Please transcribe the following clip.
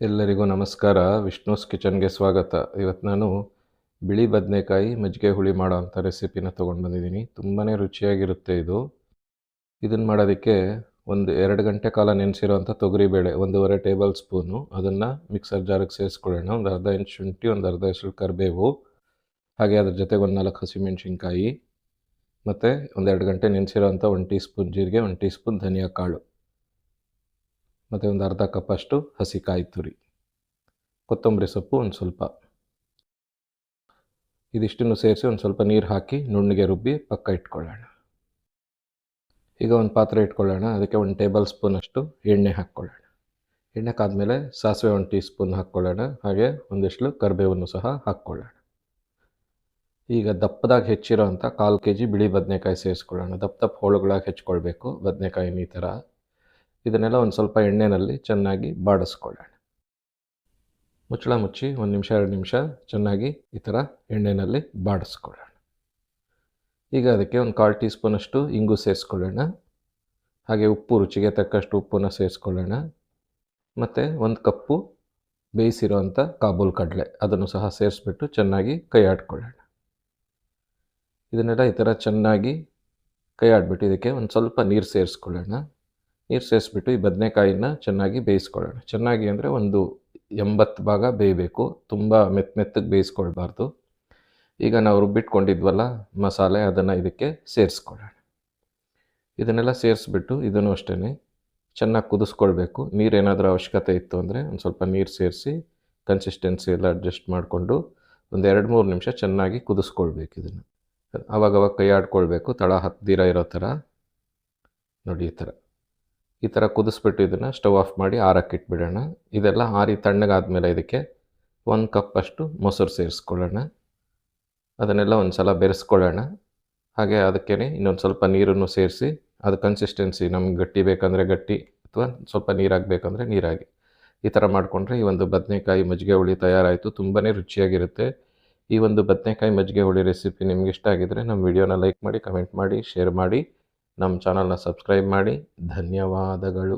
ಎಲ್ಲರಿಗೂ ನಮಸ್ಕಾರ. ವಿಷ್ಣುಸ್ ಕಿಚನ್ಗೆ ಸ್ವಾಗತ. ಇವತ್ತು ನಾನು ಬಿಳಿ ಬದನೆಕಾಯಿ ಮಜ್ಜಿಗೆ ಹುಳಿ ಮಾಡೋ ಅಂಥ ರೆಸಿಪಿನ ತೊಗೊಂಡು ಬಂದಿದ್ದೀನಿ. ತುಂಬಾ ರುಚಿಯಾಗಿರುತ್ತೆ ಇದು. ಇದನ್ನು ಮಾಡೋದಕ್ಕೆ ಒಂದು ಎರಡು ಗಂಟೆ ಕಾಲ ನೆನೆಸಿರೋವಂಥ ತೊಗರಿಬೇಳೆ, ಒಂದೂವರೆ ಟೇಬಲ್ ಸ್ಪೂನು. ಅದನ್ನು ಮಿಕ್ಸರ್ ಜಾರಿಗೆ ಸೇರಿಸ್ಕೊಳ್ಳೋಣ. ಒಂದು ಅರ್ಧ ಇಂಚ್ ಶುಂಠಿ, ಒಂದು ಅರ್ಧ ಹೆಸರು ಕರಿಬೇವು. ಹಾಗೆ ಅದ್ರ ಜೊತೆಗೆ ಒಂದು ನಾಲ್ಕು ಹಸಿಮೆಣ್ಸಿನ್ಕಾಯಿ. ಮತ್ತು ಒಂದೆರಡು ಗಂಟೆ ನೆನೆಸಿರೋವಂಥ ಒಂದು ಟೀ ಸ್ಪೂನ್ ಜೀರಿಗೆ, ಒಂದು ಟೀ ಸ್ಪೂನ್ ಧನಿಯಾ ಕಾಳು. ಮತ್ತು ಒಂದು ಅರ್ಧ ಕಪ್ಪಷ್ಟು ಹಸಿ ಕಾಯಿ ತುರಿ. ಕೊತ್ತಂಬರಿ ಸೊಪ್ಪು ಒಂದು ಸ್ವಲ್ಪ. ಇದಿಷ್ಟನ್ನು ಸೇರಿಸಿ ಒಂದು ಸ್ವಲ್ಪ ನೀರು ಹಾಕಿ ನುಣ್ಣಗೆ ರುಬ್ಬಿ ಪಕ್ಕ ಇಟ್ಕೊಳ್ಳೋಣ. ಈಗ ಒಂದು ಪಾತ್ರೆ ಇಟ್ಕೊಳ್ಳೋಣ. ಅದಕ್ಕೆ ಒಂದು ಟೇಬಲ್ ಸ್ಪೂನಷ್ಟು ಎಣ್ಣೆ ಹಾಕ್ಕೊಳ್ಳೋಣ. ಎಣ್ಣೆ ಕಾದ್ಮೇಲೆ ಸಾಸಿವೆ ಒಂದು ಟೀ ಸ್ಪೂನ್ ಹಾಕ್ಕೊಳ್ಳೋಣ. ಹಾಗೆ ಒಂದಿಷ್ಟು ಕರಿಬೇವನ್ನು ಸಹ ಹಾಕ್ಕೊಳ್ಳೋಣ. ಈಗ ದಪ್ಪದಾಗಿ ಹೆಚ್ಚಿರೋ ಅಂಥ ಕಾಲು ಕೆ ಜಿ ಬಿಳಿ ಬದನೆಕಾಯಿ ಸೇರಿಸ್ಕೊಳ್ಳೋಣ. ದಪ್ಪ ದಪ್ಪ ಹೋಳುಗಳಾಗಿ ಹೆಚ್ಕೊಳ್ಬೇಕು. ಬದನೆಕಾಯಿ ಈ ಥರ ಇದನ್ನೆಲ್ಲ ಒಂದು ಸ್ವಲ್ಪ ಎಣ್ಣೆಯಲ್ಲಿ ಚೆನ್ನಾಗಿ ಬಾಡಿಸ್ಕೊಳ್ಳೋಣ. ಮುಚ್ಚಳ ಮುಚ್ಚಿ ಒಂದು ನಿಮಿಷ, ಎರಡು ನಿಮಿಷ ಚೆನ್ನಾಗಿ ಈ ಥರ ಎಣ್ಣೆಯಲ್ಲಿ ಬಾಡಿಸ್ಕೊಳ್ಳೋಣ. ಈಗ ಅದಕ್ಕೆ ಒಂದು ಕಾಲು ಟೀ ಸ್ಪೂನಷ್ಟು ಇಂಗು ಸೇರಿಸ್ಕೊಳ್ಳೋಣ. ಹಾಗೆ ಉಪ್ಪು ರುಚಿಗೆ ತಕ್ಕಷ್ಟು ಉಪ್ಪನ್ನು ಸೇರಿಸ್ಕೊಳ್ಳೋಣ. ಮತ್ತು ಒಂದು ಕಪ್ಪು ಬೇಯಿಸಿರೋ ಅಂಥ ಕಾಬೂಲ್ ಕಡಲೆ ಅದನ್ನು ಸಹ ಸೇರಿಸ್ಬಿಟ್ಟು ಚೆನ್ನಾಗಿ ಕೈ ಆಡ್ಕೊಳ್ಳೋಣ ಇದನ್ನೆಲ್ಲ ಈ ಥರ ಚೆನ್ನಾಗಿ ಕೈ ಆಡಿಬಿಟ್ಟು ಇದಕ್ಕೆ ಒಂದು ಸ್ವಲ್ಪ ನೀರು ಸೇರಿಸ್ಕೊಳ್ಳೋಣ. ನೀರು ಸೇರಿಸ್ಬಿಟ್ಟು ಈ ಬದನೆಕಾಯಿನ ಚೆನ್ನಾಗಿ ಬೇಯಿಸ್ಕೊಳ್ಳೋಣ. ಚೆನ್ನಾಗಿ ಅಂದರೆ ಒಂದು ಎಂಬತ್ತು ಭಾಗ ಬೇಯಬೇಕು. ತುಂಬ ಮೆತ್ತ ಮೆತ್ತಗೆ ಬೇಯಿಸ್ಕೊಳ್ಬಾರ್ದು. ಈಗ ನಾವು ರುಬ್ಬಿಟ್ಕೊಂಡಿದ್ವಲ್ಲ ಮಸಾಲೆ, ಅದನ್ನು ಇದಕ್ಕೆ ಸೇರಿಸ್ಕೊಳ್ಳೋಣ. ಇದನ್ನೆಲ್ಲ ಸೇರಿಸ್ಬಿಟ್ಟು ಇದನ್ನು ಅಷ್ಟೇ ಚೆನ್ನಾಗಿ ಕುದಿಸ್ಕೊಳ್ಬೇಕು. ನೀರೇನಾದರೂ ಅವಶ್ಯಕತೆ ಇತ್ತು ಅಂದರೆ ಒಂದು ಸ್ವಲ್ಪ ನೀರು ಸೇರಿಸಿ ಕನ್ಸಿಸ್ಟೆನ್ಸಿ ಎಲ್ಲ ಅಡ್ಜಸ್ಟ್ ಮಾಡಿಕೊಂಡು ಒಂದು ಎರಡು ಮೂರು ನಿಮಿಷ ಚೆನ್ನಾಗಿ ಕುದಿಸ್ಕೊಳ್ಬೇಕು ಇದನ್ನು. ಆವಾಗವಾಗ ಕೈ ಆಡ್ಕೊಳ್ಬೇಕು ತಳ ಹತ್ತಿರ ಇರೋ ಥರ ನೋಡಿ ಈ ಥರ ಈ ಥರ ಕುದಿಸ್ಬಿಟ್ಟು ಇದನ್ನು ಸ್ಟವ್ ಆಫ್ ಮಾಡಿ ಆರಕ್ಕೆ ಇಟ್ಬಿಡೋಣ. ಇದೆಲ್ಲ ಆರಿ ತಣ್ಣಗಾದ್ಮೇಲೆ ಇದಕ್ಕೆ ಒಂದು ಕಪ್ಪಷ್ಟು ಮೊಸರು ಸೇರಿಸ್ಕೊಳ್ಳೋಣ. ಅದನ್ನೆಲ್ಲ ಒಂದು ಸಲ ಬೆರೆಸ್ಕೊಳ್ಳೋಣ. ಹಾಗೆ ಅದಕ್ಕೇ ಇನ್ನೊಂದು ಸ್ವಲ್ಪ ನೀರನ್ನು ಸೇರಿಸಿ, ಅದು ಕನ್ಸಿಸ್ಟೆನ್ಸಿ ನಮ್ಗೆ ಗಟ್ಟಿ ಬೇಕಂದರೆ ಗಟ್ಟಿ ಅಥವಾ ಸ್ವಲ್ಪ ನೀರಾಗಬೇಕಂದ್ರೆ ನೀರಾಗಿ. ಈ ಥರ ಮಾಡಿಕೊಂಡ್ರೆ ಈ ಒಂದು ಬದನೆಕಾಯಿ ಮಜ್ಜಿಗೆ ಹುಳಿ ತಯಾರಾಯಿತು ತುಂಬಾ ರುಚಿಯಾಗಿರುತ್ತೆ. ಈ ಒಂದು ಬದನೆಕಾಯಿ ಮಜ್ಜಿಗೆ ಹುಳಿ ರೆಸಿಪಿ ನಿಮ್ಗೆ ಇಷ್ಟ ಆಗಿದ್ದರೆ ನಮ್ಮ ವಿಡಿಯೋನ ಲೈಕ್ ಮಾಡಿ ಕಮೆಂಟ್ ಮಾಡಿ ಶೇರ್ ಮಾಡಿ. ನಮ್ಮ ಚಾನಲ್ನ ಸಬ್ಸ್ಕ್ರೈಬ್ ಮಾಡಿ ಧನ್ಯವಾದಗಳು.